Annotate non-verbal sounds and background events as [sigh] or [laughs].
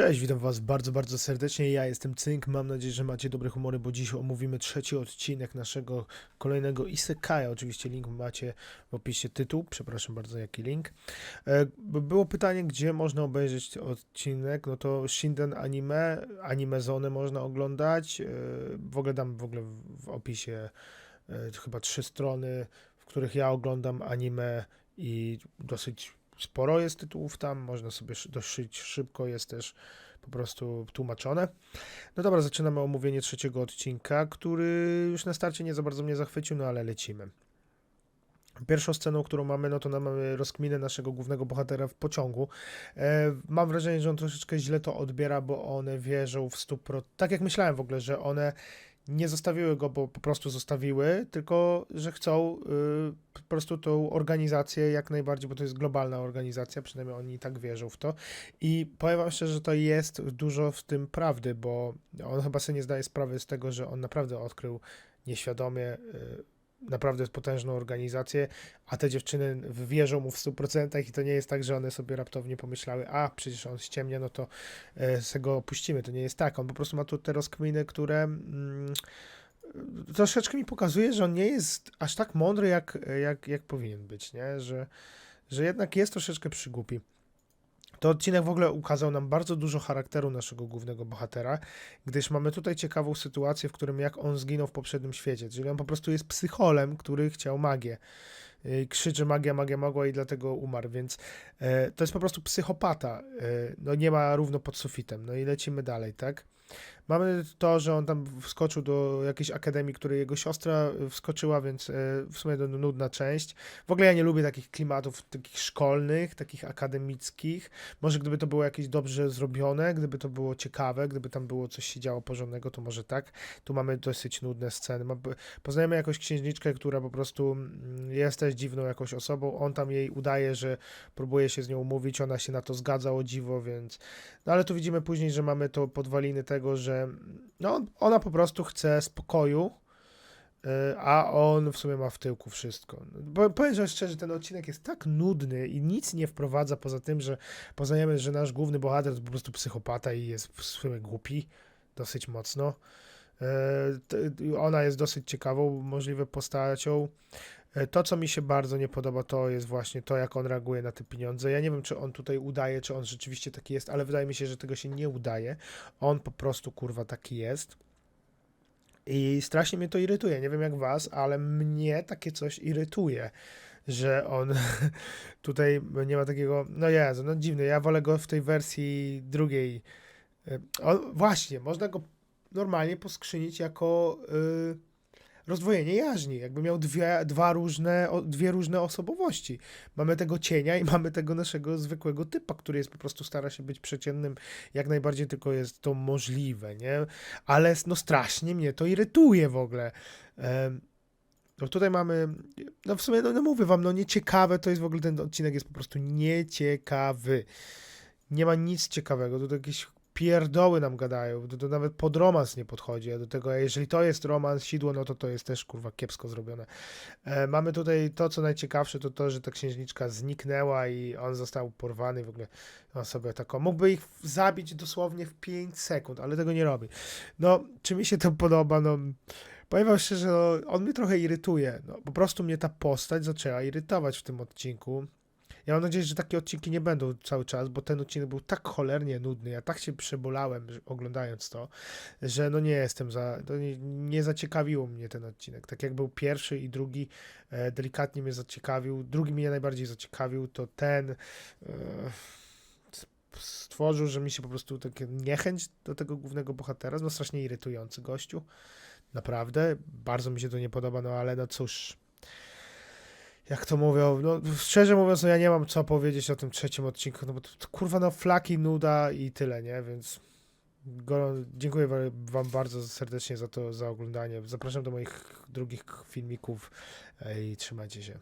Cześć, witam Was bardzo, bardzo serdecznie. Ja jestem Cynk. Mam nadzieję, że macie dobre humory, bo dziś omówimy trzeci odcinek naszego kolejnego Isekaja. Oczywiście link macie w opisie tytułu. Przepraszam bardzo, jaki link. E, Było pytanie, gdzie można obejrzeć odcinek. No to Shinden Anime, Anime Zone można oglądać. E, W ogóle dam w ogóle w- w opisie e, chyba trzy strony, w których ja oglądam anime i dosyć sporo jest tytułów tam, można sobie dosyć szybko jest też po prostu tłumaczone. No dobra, zaczynamy omówienie trzeciego odcinka, który już na starcie nie za bardzo mnie zachwycił, no ale lecimy. Pierwszą sceną, którą mamy, no to mamy rozkminę naszego głównego bohatera w pociągu. E, mam wrażenie, że on troszeczkę źle to odbiera, bo one wierzą w 100%. Tak jak myślałem w ogóle, że one nie zostawiły go, bo po prostu zostawiły, tylko że chcą y, po prostu tą organizację jak najbardziej, bo to jest globalna organizacja, przynajmniej oni tak wierzą w to. I powiem wam szczerze, że to jest dużo w tym prawdy, bo on chyba sobie nie zdaje sprawy z tego, że on naprawdę odkrył nieświadomie y, naprawdę potężną organizację, a te dziewczyny wierzą mu w 100% i to nie jest tak, że one sobie raptownie pomyślały, a przecież on ściemnia, no to e, se go opuścimy. To nie jest tak. On po prostu ma tu te rozkminy, które mm, troszeczkę mi pokazuje, że on nie jest aż tak mądry, jak, jak, jak powinien być, nie? Że, że jednak jest troszeczkę przygłupi. To odcinek w ogóle ukazał nam bardzo dużo charakteru naszego głównego bohatera, gdyż mamy tutaj ciekawą sytuację, w którym jak on zginął w poprzednim świecie, czyli on po prostu jest psycholem, który chciał magię. Y, Krzyczy magia, magia mogła i dlatego umarł, więc e, to jest po prostu psychopata. E, no nie ma równo pod sufitem. No i lecimy dalej, tak? Mamy to, że on tam wskoczył do jakiejś akademii, której jego siostra wskoczyła, więc e, w sumie to nudna część. W ogóle ja nie lubię takich klimatów takich szkolnych, takich akademickich. Może gdyby to było jakieś dobrze zrobione, gdyby to było ciekawe, gdyby tam było coś się działo porządnego, to może tak. Tu mamy dosyć nudne sceny. Poznajemy jakąś księżniczkę, która po prostu mm, jest też dziwną jakąś osobą. On tam jej udaje, że próbuje się z nią umówić, ona się na to zgadza o dziwo, więc no ale tu widzimy później, że mamy to podwaliny tego, że no, ona po prostu chce spokoju, y, a on w sumie ma w tyłku wszystko. Powiem że szczerze, ten odcinek jest tak nudny i nic nie wprowadza poza tym, że poznajemy, że nasz główny bohater to po prostu psychopata i jest w sumie głupi dosyć mocno. T- Ona jest dosyć ciekawą, możliwe postacią. E, To, co mi się bardzo nie podoba, to jest właśnie to, jak on reaguje na te pieniądze. Ja nie wiem, czy on tutaj udaje, czy on rzeczywiście taki jest, ale wydaje mi się, że tego się nie udaje. On po prostu kurwa taki jest. I strasznie mnie to irytuje. Nie wiem jak was, ale mnie takie coś irytuje, że on [laughs] tutaj nie ma takiego. No Jezu, no dziwny. Ja wolę go w tej wersji drugiej. E, O, właśnie, można go normalnie poskrzynić jako. y, rozdwojenie jaźni, jakby miał dwie, dwa różne, o- dwie różne osobowości. Mamy tego cienia i [laughs] mamy tego naszego zwykłego typa, który jest po prostu stara się być przeciętnym, jak najbardziej tylko jest to możliwe, nie? Ale no strasznie mnie to irytuje w ogóle. Em, No tutaj mamy, no w sumie, no, no mówię wam, no nieciekawe to jest w ogóle, ten odcinek jest po prostu nieciekawy. Nie ma nic ciekawego, to jakieś pierdoły nam gadają, to, to nawet pod romans nie podchodzi, a do tego, jeżeli to jest romans, sidło, no to to jest też, kurwa, kiepsko zrobione. E, mamy tutaj to, co najciekawsze, to to, że ta księżniczka zniknęła i on został porwany, w ogóle on sobie taką, mógłby ich zabić dosłownie w 5 sekund, ale tego nie robi. No, czy mi się to podoba, no... Powiem szczerze, no, on mnie trochę irytuje. No, po prostu mnie ta postać zaczęła irytować w tym odcinku. Ja mam nadzieję, że takie odcinki nie będą cały czas, bo ten odcinek był tak cholernie nudny. Ja tak się przebolałem oglądając to, że no nie jestem za. Nie, nie zaciekawiło mnie ten odcinek. Tak jak był pierwszy i drugi, e, delikatnie mnie zaciekawił. Drugi mnie najbardziej zaciekawił, to ten. E, stworzył, że mi się po prostu takie niechęć do tego głównego bohatera. No strasznie irytujący gościu. Naprawdę. Bardzo mi się to nie podoba, no ale no cóż jak to mówią, no szczerze mówiąc, no ja nie mam co powiedzieć o tym trzecim odcinku, no bo to, to kurwa no flaki, nuda i tyle, nie, więc gorą, dziękuję wa- wam bardzo serdecznie za to, za oglądanie. Zapraszam do moich drugich filmików i trzymajcie się.